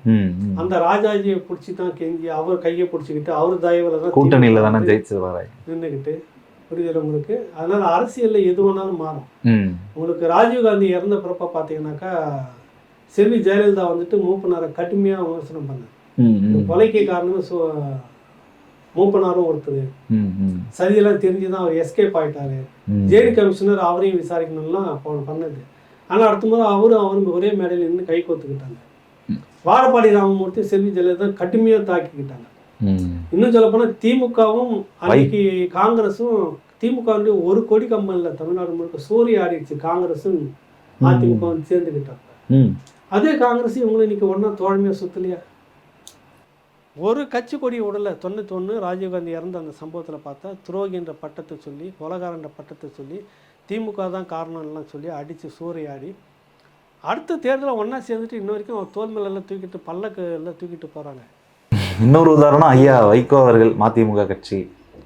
Speaker 2: அந்த ராஜாஜியை பிடிச்சி தான் கெஞ்சி அவர் கையை பிடிச்சிக்கிட்டு அவர் தயவுல தான்
Speaker 1: கூட்டணியில தானே ஜெயிச்சு
Speaker 2: நின்றுக்கிட்டு புரியுதுல உங்களுக்கு. அதனால அரசியல்ல எது வேணாலும் மாறும். உங்களுக்கு ராஜீவ்காந்தி இறந்த பிறப்ப பார்த்தீங்கன்னாக்கா செல்வி ஜெயலலிதா வந்துட்டு மூப்பனாரை கடுமையா விமர்சனம் பண்ணார். கொலைக்கு காரணம் சு- மூப்பனாரும் ஒருத்தர்.
Speaker 1: ம், ம்.
Speaker 2: சதியெல்லாம் தெரிஞ்சு தான் அவர் எஸ்கேப் ஆயிட்டாரு. ஜெயில் கமிஷனர் அவரையும் விசாரிக்கணும்லாம் அப்போ பண்ணது. ஆனால் அடுத்த முறை அவரும் அவரும் ஒரே மேடையில் நின்று கை கோத்துக்கிட்டாங்க. வாழப்பாடி ராமமூர்த்தி செல்வி ஜெயலலிதா கடுமையாக தாக்கிக்கிட்டாங்க. இன்னும் சொல்ல போனா திமுகவும் அன்னைக்கு காங்கிரஸும் திமுக ஒரு கொடி இல்லை தமிழ்நாடு முழுக்க சூரிய ஆடிடுச்சு காங்கிரஸும் அதிமுக வந்து சேர்ந்துக்கிட்டாங்க அதே காங்கிரஸ் இவங்களும் இன்னைக்கு ஒன்றா தோழமையாக சுத்தலையா? ஒரு கட்சி கொடி விடல தொண்ணூத்தொன்று ராஜீவ்காந்தி இறந்த அந்த சம்பவத்தில் பார்த்தா துரோகின்ற பட்டத்தை சொல்லி கொலகாரன்ற பட்டத்தை சொல்லி திமுக தான் காரணம்லாம் சொல்லி அடித்து சூறையாடி அடுத்த தேர்தலில் ஒன்றா சேர்ந்துட்டு இன்ன வரைக்கும் அவன் தோல் மேல எல்லாம் தூக்கிட்டு பல்லக்கு எல்லாம் தூக்கிட்டு போகிறாங்க
Speaker 1: இன்னொரு உதாரணம் ஐயா வைகோ அவர்கள் மதிமுக கட்சி.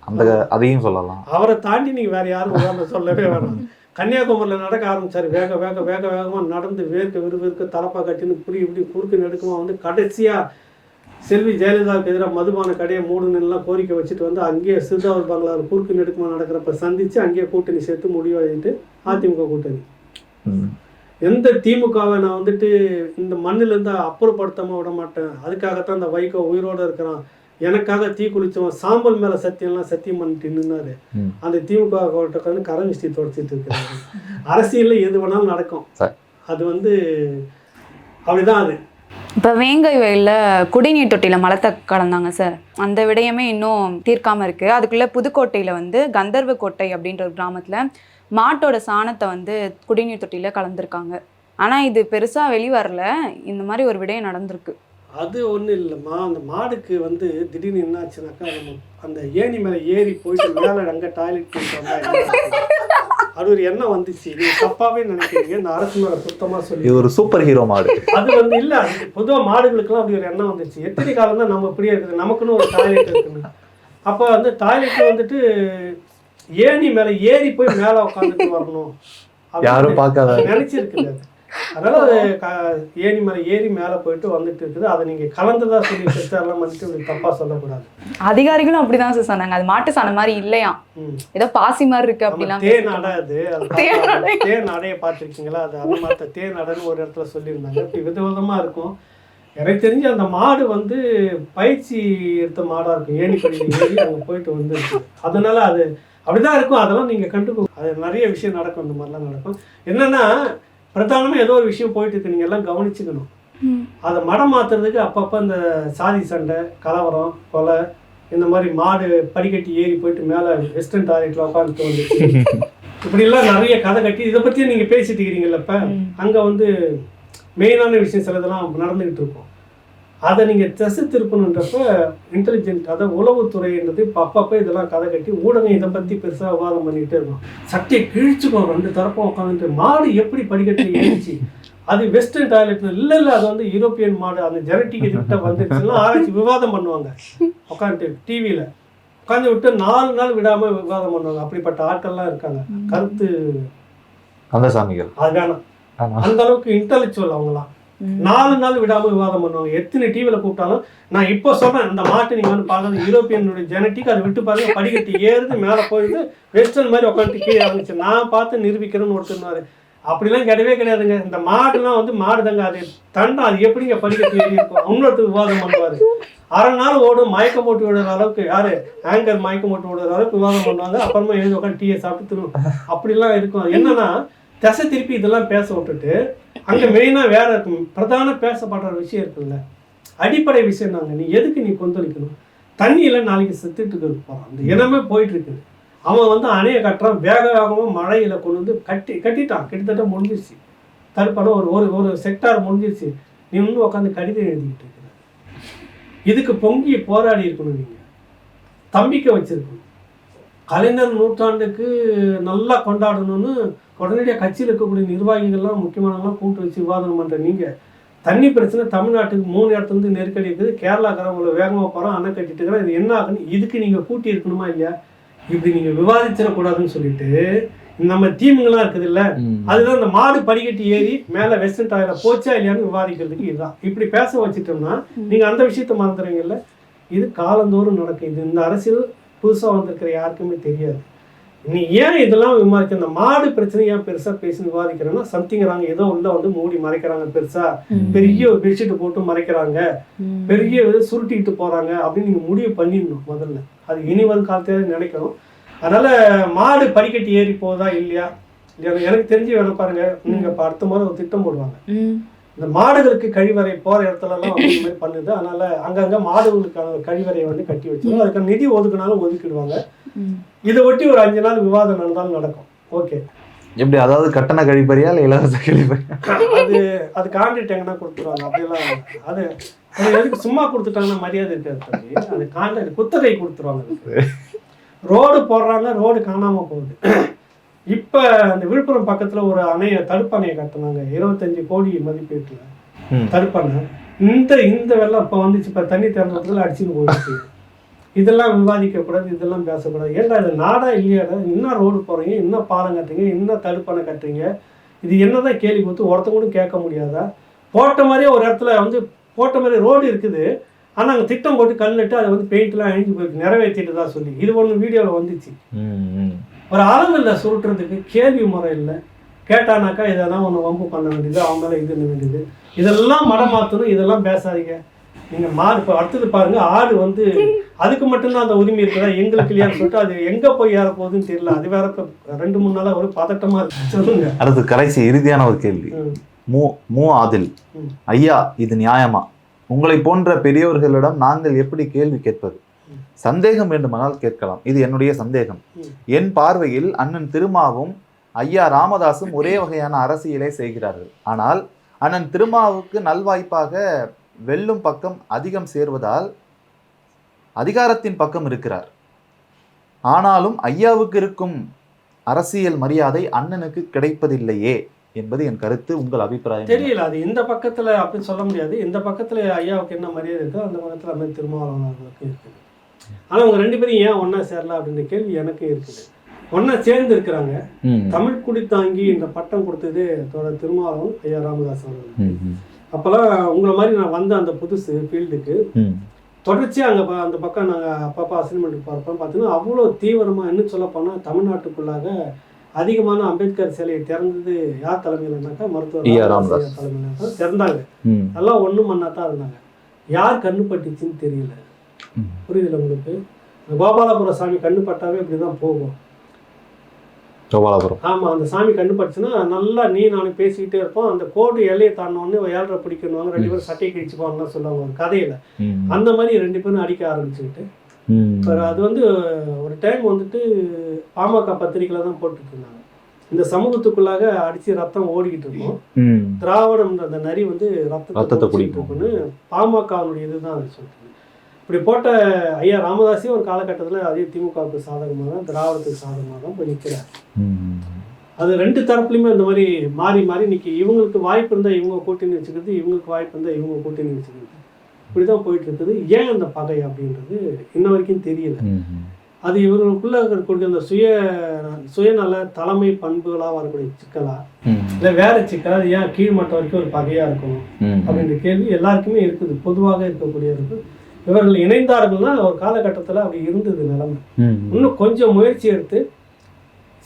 Speaker 1: அந்த அதையும் சொல்லலாம்.
Speaker 2: அவரை தாண்டி நீங்கள் வேறு யாரும் உதாரணம் சொல்லவே வேணாம். கன்னியாகுமரியில் நடக்க ஆரம்பிச்சார். வேக வேக வேக வேகமாக நடந்து வேர்க்க விறுவிறுக்க தலப்பா கட்டின்னு இப்படி இப்படி குறுக்கு நெடுக்குமா வந்து கடைசியாக செல்வி ஜெயலலிதாவுக்கு எதிராக மதுபான கடையை மூடணும்லாம் கோரிக்கை வச்சுட்டு வந்து அங்கேயே சிறுதாவூர் பங்களாவில் குறுக்கு நெடுக்குமா நடக்கிறப்ப சந்தித்து அங்கேயே கூட்டணி சேர்த்து முடிவாகிட்டு அதிமுக கூட்டணி. எந்த திமுகவை நான் வந்துட்டு இந்த மண்ணிலேருந்து அப்புறப்படுத்தாம விட மாட்டேன். அதுக்காகத்தான் இந்த வைகோ உயிரோடு இருக்கிறான். எனக்காக தீ குளிச்சவன் சாம்பல் மேலே சத்தியம்லாம் சத்தியம் பண்ணிட்டு நின்னாரு. அந்த திமுக உட்காந்து கரவிஷ்டி தொடச்சிட்டு இருக்கிறாரு. அரசியலில் எது வேணாலும் நடக்கும்.
Speaker 1: சரி.
Speaker 2: அது வந்து அப்படிதான் அது.
Speaker 3: இப்போ வேங்கை வயலில் குடிநீர் தொட்டியில் மலத்தை கலந்தாங்க சார் அந்த விடயமே இன்னும் தீர்க்காம இருக்கு. அதுக்குள்ள புதுக்கோட்டையில் வந்து கந்தர்வ கோட்டை அப்படின்ற ஒரு கிராமத்தில் மாட்டோட சாணத்தை வந்து குடிநீர் தொட்டியில் கலந்துருக்காங்க. ஆனால் இது பெருசாக வெளிவரல இந்த மாதிரி ஒரு விடயம் நடந்திருக்கு.
Speaker 2: அது ஒன்றும் இல்லைம்மா. அந்த மாடுக்கு வந்து திடீர்னு என்ன ஆச்சுனாக்கா அந்த ஏணி மேலே ஏறி போயிட்டு மேலே அங்கே டாய்லெட் போயிட்டு? அது ஒரு எண்ணம் வந்துச்சு. நீங்க தப்பாவே நினைக்கிறீங்க. இந்த அரசு மேலே சுத்தமாக சொல்லி
Speaker 1: இது ஒரு சூப்பர் ஹீரோ மாடு.
Speaker 2: அது வந்து இல்ல. பொதுவா மாடுகளுக்கெல்லாம் அப்படி ஒரு எண்ணம் வந்துச்சு. எத்தனை காலம் தான் நம்ம இப்படியே இருக்குது. நமக்குன்னு ஒரு டாய்லெட் இருக்குன்னு. அப்போ வந்து டாய்லெட் வந்துட்டு ஏணி மேல ஏறி போய் மேல உட்காந்துட்டு வரணும்.
Speaker 1: யாரும் பார்க்காத.
Speaker 2: அது நினைச்சிருக்குது அது. அதனால அது ஏணி மேல ஏறி மேல போயிட்டு வந்துட்டு இருக்குது. அதை நீங்க கலந்துதா சொல்லி செத்தாரெல்லாம் வந்துட்டு தப்பா சொல்லக்கூடாது.
Speaker 3: அதிகாரிகளும் அப்படிதான் சார் சொன்னாங்க. அது மாட்டு சாணம் மாதிரி இல்லையா. ஏதோ பாசி மாதிரி இருக்கு அப்படிலாம்.
Speaker 2: தேன் அடை அது. அது
Speaker 3: தேன்
Speaker 2: அடையை பார்த்துருக்கீங்களா? அது அந்த மாதிரி தேன் அடைன்னு ஒரு இடத்துல சொல்லியிருந்தாங்க. இப்படி விதவிதமா இருக்கும். எனக்கு தெரிஞ்சு அந்த மாடு வந்து பயிற்சி எடுத்த மாடா இருக்கும். ஏணிப்படியில் ஏறி அங்கே போயிட்டு வந்து அதனால அது அப்படிதான் இருக்கும். அதெல்லாம் நீங்க கண்டுக்கோ அது நிறைய விஷயம் நடக்கும். இந்த மாதிரிலாம் நடக்கும். என்னன்னா பிரதானமா ஏதோ ஒரு விஷயம் போயிட்டு இருக்கு. நீங்க எல்லாம் கவனிச்சுக்கணும். அதை மடம் மாத்துறதுக்கு அப்பப்போ இந்த சாதி சண்டை கலவரம் கொலை இந்த மாதிரி மாடு படிக்கட்டி ஏறி போயிட்டு மேலே வெஸ்டர்ன் டாய்லெட்டில் உட்காந்துட்டு வந்துச்சு இப்படிலாம் நிறைய கதை கட்டி இதை பற்றியும் நீங்கள் பேசிட்டு இருக்கிறீங்கல்ல இப்போ. அங்கே வந்து மெயினான விஷயம் சிலதெல்லாம் நடந்துகிட்டு இருக்கும். அதை நீங்கள் திசை திருப்பணுன்றப்ப இன்டெலிஜென்ட் அதாவது உளவுத்துறைன்றது இப்போ அப்பப்போ இதெல்லாம் கதை கட்டி ஊடகம் இதை பற்றி பெருசாக விவாதம் பண்ணிக்கிட்டே இருக்கும். சட்டையை கிழிச்சுக்கும் ரெண்டு தரப்பும் உட்காந்துட்டு மாடு எப்படி படிக்கட்டில் ஏறிச்சு? அது வெஸ்டர்ன் டாய்லெட்ல இல்லை இல்லை அது வந்து யூரோப்பியன் மாடு அந்த ஜெனட்டிக் இதுகிட்ட வந்துருச்சுன்னா ஆராய்ச்சி விவாதம் பண்ணுவாங்க. உட்காந்துட்டு டிவியில் உட்காந்து விட்டு நாலு நாள் விடாமல் விவாதம் பண்ணுவாங்க. அப்படிப்பட்ட ஆட்கள்லாம் இருக்காங்க. கருத்து.
Speaker 1: அந்த சாமிகள்
Speaker 2: அது வேணாம். அந்த அளவுக்கு இன்டெலெக்சுவல் அவங்களாம். நாலு நாள் விடாம விவாதம் பண்ணுவாங்க. எத்தனை டிவியில் கூப்பிட்டாலும் நான் இப்போ சொல்றேன் இந்த மாட்டு நீங்க வந்து பார்க்கறது யூரோப்பியனுடைய ஜெனட்டிக் அதை விட்டு பாருங்க. படிக்கட்டு ஏறுது மேலே போயிட்டு வெஸ்டர்ன் மாதிரி உட்காந்துட்டு கீழே இருந்துச்சு நான் பார்த்து நிரூபிக்கிறேன்னு ஒருத்தர் அப்படிலாம் கிடையவே கிடையாதுங்க. இந்த மாடுலாம் வந்து மாடுதாங்க அது தண்டம் அது எப்படிங்க படிக்கட்டு ஏறி இருக்கும்? இன்னொருத்தர் விவாதம் பண்ணுவாரு. அரை நாள் ஓடும் மயக்கம் போட்டு விடுற அளவுக்கு யாரு? ஆங்கர் மயக்கம் போட்டு விடுற அளவுக்கு விவாதம் பண்ணுவாங்க. அப்புறமா எழுதி உட்காந்து டீயை சாப்பிட்டு திரும்ப அப்படிலாம் இருக்கும். என்னன்னா திசை திருப்பி இதெல்லாம் பேச விட்டுட்டு அங்கே மெயினாக வேற இருக்கும். பிரதான பேசப்படுற விஷயம் இருக்குல்ல. அடிப்படை விஷயம் தாங்க. நீ எதுக்கு நீ கொந்தளிக்கணும்? தண்ணியில் நாளைக்கு செத்துட்டு இருக்க போகிறான் அந்த இனமே போயிட்டு இருக்குது. அவன் வந்து அணையை கட்டுறான். வேக வேகமாக மழையில் கொண்டு வந்து கட்டி கட்டிட்டான். கிட்டத்தட்ட முடிஞ்சிருச்சு. தற்படம் ஒரு ஒரு ஒரு செக்டார் முடிஞ்சிருச்சு. நீ இன்னும் உட்காந்து கடிதம் எழுதிக்கிட்டு இருக்கிற. இதுக்கு பொங்கி போராடி இருக்கணும் நீங்கள் தம்பிக்க வச்சிருக்கணும். கலைஞர் நூற்றாண்டுக்கு நல்லா கொண்டாடணும்னு உடனடியாக கட்சியில் இருக்கக்கூடிய நிர்வாகிகள்லாம் முக்கியமானவங்களாம் கூப்பிட்டு வச்சு விவாதம் பண்ணுற நீங்கள் தண்ணி பிரச்சனை தமிழ்நாட்டுக்கு மூணு இடத்துல இருந்து நெருக்கடி இருக்குது. கேரளாக்காரவங்களை வேகமாக போகிறோம் அணை கட்டிட்டு இருக்கிறோம் இது என்ன ஆகுன்னு இதுக்கு நீங்கள் கூட்டி இருக்கணுமா இல்லையா? இப்படி நீங்கள் விவாதிச்சிடக்கூடாதுன்னு சொல்லிட்டு நம்ம தீமுங்கெல்லாம் இருக்குது இல்ல. அதுதான் இந்த மாடு படிக்கட்டு ஏறி மேலே வெஸ்டர்ன் டாயில போச்சா இல்லையான்னு விவாதிக்கிறதுக்கு இதுதான். இப்படி பேச வச்சிட்டோம்னா நீங்க அந்த விஷயத்த மறந்துடுவீங்கல்ல? இது காலந்தோறும் நடக்கும் இது இந்த அரசியல் புதுசா வந்திருக்கிற யாருக்குமே தெரியாது. நீ ஏன் இதெல்லாம் விவாதிக்க இந்த மாடு பிரச்சனை ஏன் பெருசா பேசி விவாதிக்கிறேன்னா சம்திங்கிறாங்க ஏதோ உள்ள வந்து மூடி மறைக்கிறாங்க பெருசா. பெரிய ஒரு பெட்ஷீட் போட்டு மறைக்கிறாங்க. பெரிய சுருட்டிக்கிட்டு போறாங்க அப்படின்னு நீங்க முடிவு பண்ணிடணும் முதல்ல. அது இனி வரும் காலத்துல நினைக்கணும். அதனால மாடு படிக்கட்டு ஏறி போதா இல்லையா? எனக்கு- தெரிஞ்சு வேணும் பாருங்க. நீங்க அடுத்த முறை ஒரு திட்டம் போடுவாங்க. இந்த மாடுகளுக்கு கழிவறை போற இடத்துல எல்லாம் வந்து இந்த மாதிரி பண்ணுது. அதனால அங்கங்க மாடுகளுக்கான ஒரு கழிவறையை வந்து கட்டி வச்சிருக்கோம். அதுக்கு நிதி ஒதுக்குனாலும் ஒதுக்கிடுவாங்க. இதை ஒட்டி ஒரு அஞ்சு நாள் விவாதம் நடந்தாலும் நடக்கும். ஓகே.
Speaker 1: எப்படி அதாவது கட்டண கழிப்பறியா இல்லை இலவச கழிப்பறியா?
Speaker 2: அது அது கான்ட்ராக்ட் எங்கன்னா கொடுத்துருவாங்க. அப்படியெல்லாம் அது அது எதுக்கு சும்மா கொடுத்துட்டாங்கன்னா மரியாதை இருக்காது தம்பி. அது கான்ட்ராக்ட் குத்தகை கொடுத்துருவாங்க. ரோடு போடுறாங்க ரோடு காணாம போகுது. இப்ப அந்த விழுப்புரம் பக்கத்துல ஒரு அணைய தடுப்பணையை கட்டினாங்க. இருபத்தஞ்சு கோடி மதிப்பீட்டுல. தடுப்பணை இந்த இந்த வெள்ளம் இப்ப வந்துச்சு. இப்ப தண்ணி திறந்ததுல அடிச்சுன்னு போயிடுச்சு. இதெல்லாம் விவாதிக்க கூடாது இதெல்லாம் பேசக்கூடாது. ஏன்டா இது நாடா இல்லையாடா என்ன ரோடு போறீங்க? என்ன பாலம் கட்டுறீங்க? என்ன தடுப்பணை கட்டுறீங்க? இது என்னதான் கேள்வி கொடுத்து ஒருத்தங்க கூட கேட்க முடியாதா? போட்ட மாதிரியே ஒரு இடத்துல வந்து போட்ட மாதிரி ரோடு இருக்குது. ஆனா அங்க திட்டம் போட்டு கல் நட்டு அதை வந்து பெயிண்ட்லாம் அழிஞ்சு போயிருக்கு. நிறைவேற்றிட்டு தான் சொல்லி. இது ஒன்று வீடியோவில் வந்துச்சு. ஒரு அளவு இல்லை சுருட்டுறதுக்கு. கேள்வி முறை இல்லை. கேட்டானாக்கா இதெல்லாம் ஒன்று வம்பு பண்ண வேண்டியது அவன் மேலே இது வேண்டியது. இதெல்லாம் மடம் மாற்றணும் இதெல்லாம் பேசாதீங்க. நீங்கள் மாடு இப்போ அடுத்தது பாருங்க ஆடு வந்து அதுக்கு மட்டும்தான் அந்த உரிமை இருக்குதா? எங்களுக்கு இல்லையான்னு சொல்லிட்டு அது எங்கே போய் ஏற போகுதுன்னு தெரியல. அது வேற இப்ப ரெண்டு மூணு நாளாக ஒரு பதட்டமாக இருக்கு. சொல்லுங்க.
Speaker 1: அடுத்து கடைசி இறுதியான ஒரு கேள்வி.
Speaker 2: ம்.
Speaker 1: மூ ஆதில். ஐயா இது நியாயமா? உங்களை போன்ற பெரியவர்களிடம் நாங்கள் எப்படி கேள்வி கேட்பது. சந்தேகம் வேண்டுமானால் கேட்கலாம். இது என்னுடைய சந்தேகம். என் பார்வையில் அண்ணன் திருமாவும் ஐயா ராமதாசும் ஒரே வகையான அரசியலை செய்கிறார்கள். ஆனால் அண்ணன் திருமாவுக்கு நல்வாய்ப்பாக வெல்லும் பக்கம் அதிகம் சேர்வதால் அதிகாரத்தின் பக்கம் இருக்கிறார். ஆனாலும் ஐயாவுக்கு இருக்கும் அரசியல் மரியாதை அண்ணனுக்கு கிடைப்பதில்லையே என்பது என் கருத்து உங்கள் அபிப்பிராயம்?
Speaker 2: தெரியல அது இந்த பக்கத்தில் அப்படின்னு சொல்ல முடியாது. இந்த பக்கத்தில் ஐயாவுக்கு என்ன மரியாதை இருக்கோ அந்த பக்கத்தில் அம்மே திருமாவளவன் அவர்களுக்கு இருக்குது. ஆனால் அவங்க ரெண்டு பேரும் ஏன் ஒன்றா சேரல அப்படின்ற கேள்வி எனக்கு இருக்குது. ஒன்றா சேர்ந்து இருக்கிறாங்க. தமிழ் குடி தாங்கி இந்த பட்டம் கொடுத்தது தோழர் திருமாவளவன் ஐயா ராமதாஸ் அவர்கள். அப்போல்லாம் உங்களை மாதிரி நான் வந்த அந்த புதுசு ஃபீல்டுக்கு. தொடர்ச்சியாக அங்கே அந்த பக்கம் நாங்கள் அப்பப்போ அசைன்மெண்ட் பார்ப்போம் பார்த்தீங்கன்னா அவ்வளோ தீவிரமாக இன்னும் சொல்ல போனால் தமிழ்நாட்டுக்குள்ளாக அதிகமான அம்பேத்கர் சிலையை திறந்தது யார் தலைமையிலனாக்கா மருத்துவர் தலைமையில திறந்தாங்க.
Speaker 1: ம்.
Speaker 2: நல்லா ஒன்றும் பண்ணா தான் இருந்தாங்க. யார் கண்ணு பட்டுச்சுன்னு தெரியல.
Speaker 1: ம்.
Speaker 2: புரியுதுல உங்களுக்கு கோபாலபுர சாமி கண்ணு பட்டாவே இப்படி தான் போகும்
Speaker 1: கோபாலபுரம்
Speaker 2: ஆமாம் அந்த சாமி கண்ணு பட்டுச்சுன்னா நல்லா நீ நானும் பேசிக்கிட்டே இருப்போம் அந்த கோடு எல்லையை தாண்டினோடனே ஏழரை பிடிக்கணுவாங்க ரெண்டு பேரும் சட்டையை கிழிச்சுப்பாங்கலாம் சொல்லுவாங்க ஒரு கதையில. அந்த மாதிரி ரெண்டு பேரும் அடிக்க ஆரம்பிச்சுக்கிட்டு. இப்போ அது வந்து ஒரு டைம் வந்துட்டு பாமக பத்திரிக்கையில தான் போட்டுட்டு இருந்தாங்க இந்த சமூகத்துக்குள்ளாக அடிச்சு ரத்தம் ஓடிக்கிட்டு இருக்கும். திராவிடம் அந்த நரி வந்து ரத்தத்தை
Speaker 1: குடிக்கும்.
Speaker 2: பாமகவுடைய இதுதான் சொல்லிட்டு இப்படி போட்ட ஐயா ராமதாஸே ஒரு காலகட்டத்தில் அதே திமுகவுக்கு சாதகமாக தான் திராவிடத்துக்கு சாதகமாக தான் போய் நிற்கிறார். அது ரெண்டு தரப்புலையுமே இந்த மாதிரி மாறி மாறி இன்னைக்கு இவங்களுக்கு வாய்ப்பு இருந்தால் இவங்க கூட்டணி வச்சுக்கிறது இவங்களுக்கு வாய்ப்பு இருந்தால் இவங்க கூட்டணி வச்சுக்கிறது இப்படி தான் போயிட்டு இருக்குது ஏன் அந்த பகை அப்படின்றது இன்ன வரைக்கும் தெரியல. அது இவர்களுக்குள்ள இருக்கக்கூடிய அந்த சுய சுயநல தலைமை பண்புகளாக வரக்கூடிய சிக்கலா. இல்லை வேற சிக்கலா ஏன் கீழ்மட்டம் வரைக்கும் ஒரு பகையா இருக்கணும்
Speaker 1: ம்.
Speaker 2: அப்படின்ற கேள்வி எல்லாருக்குமே இருக்குது பொதுவாக இருக்கக்கூடிய இருக்கு இவர்கள் இணைந்தார்கள்னா ஒரு காலகட்டத்தில் அப்படி இருந்தது நிலைமை. இன்னும் கொஞ்சம் முயற்சி எடுத்து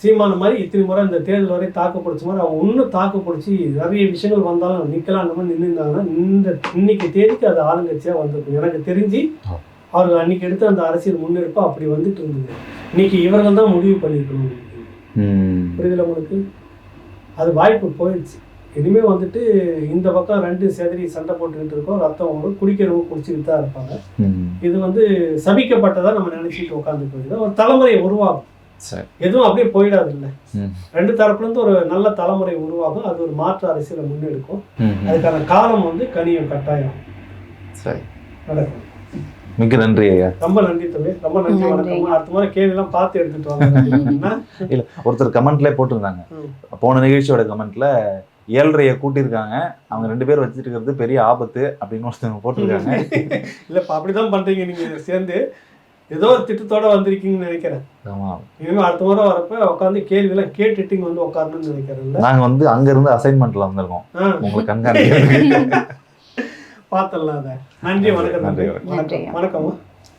Speaker 2: சீமான மாதிரி இத்தனை முறை இந்த தேர்தல் வரை தாக்கு பிடிச்ச மாதிரி அவங்க இன்னும் தாக்கு பிடிச்சி நிறைய விஷயங்கள் வந்தாலும் நிற்கலாம் மாதிரி நின்றுருந்தாங்கன்னா இந்த இன்னைக்கு தேதிக்கு அது ஆளுங்கட்சியாக வந்திருக்கும் எனக்கு தெரிஞ்சு. அவர்கள் அன்னைக்கு எடுத்த அந்த அரசியல் முன்னெடுப்பு அப்படி வந்துட்டு இருந்தது இன்னைக்கு இவர்கள் தான் முடிவு பண்ணியிருக்கணும். புரியுதுல உங்களுக்கு அது வாய்ப்பு போயிடுச்சு இனிமே வந்துட்டு இந்த பக்கம் ரெண்டு செதறி சண்டை போட்டுக்கிட்டு இருக்கோம். ரத்தம் வரும் குடிக்கிறவங்க குடிச்சுக்கிட்டு தான் இருப்பாங்க. இது வந்து சபிக்கப்பட்டதா நம்ம நினைச்சிட்டு உட்காந்து போயிடுது ஒரு தலைமுறை உருவாகும்.
Speaker 1: சரி.
Speaker 2: எதுவும் அப்படியே போயிடாது இல்லை. ரெண்டு தரப்புல இருந்து ஒரு நல்ல தலைமுறை உருவாகும். அது ஒரு மாற்று அரசியலை முன்னெடுக்கும். அதுக்கான காலம் வந்து கனியும் கட்டாயம்.
Speaker 1: சரி.
Speaker 2: நடக்கும்
Speaker 1: மிக்க நன்றி ஐயா.
Speaker 2: ரொம்ப நன்றி தம்பி. ரொம்ப நன்றி. வணக்கம். அடுத்த முறை கேள்வி எல்லாம் பார்த்து எடுத்துட்டு வாங்க?
Speaker 1: இல்ல ஒருத்தர் கமெண்ட்லேயே போட்டிருந்தாங்க. போன நிகழ்ச்சியோட கமெண்ட்ல ஏழ்றைய கூட்டியிருக்காங்க. அவங்க ரெண்டு பேர் வச்சுட்டு இருக்கிறது பெரிய ஆபத்து அப்படின்னு ஒருத்தவங்க போட்டிருக்காங்க.
Speaker 2: இல்லப்பா அப்படிதான் பண்றீங்க நீங்க சேர்ந்து. ஏதோ ஒரு திட்டத்தோட வந்திருக்கீங்கன்னு நினைக்கிறேன்.
Speaker 1: ஆமா.
Speaker 2: இனிமே அடுத்த முறை வரப்ப உட்காந்து கேள்வி எல்லாம் கேட்டுட்டு இங்க வந்து உட்காரணும்னு நினைக்கிறேன்ல
Speaker 1: நாங்க வந்து அங்க இருந்து அசைன்மெண்ட்ல வந்திருக்கோம். உங்களுக்கு கண்காணிக்க
Speaker 2: பார்த்தரலாம் அதை. நன்றி வணக்கம்
Speaker 3: நன்றி.
Speaker 2: வணக்கம். வணக்கம்.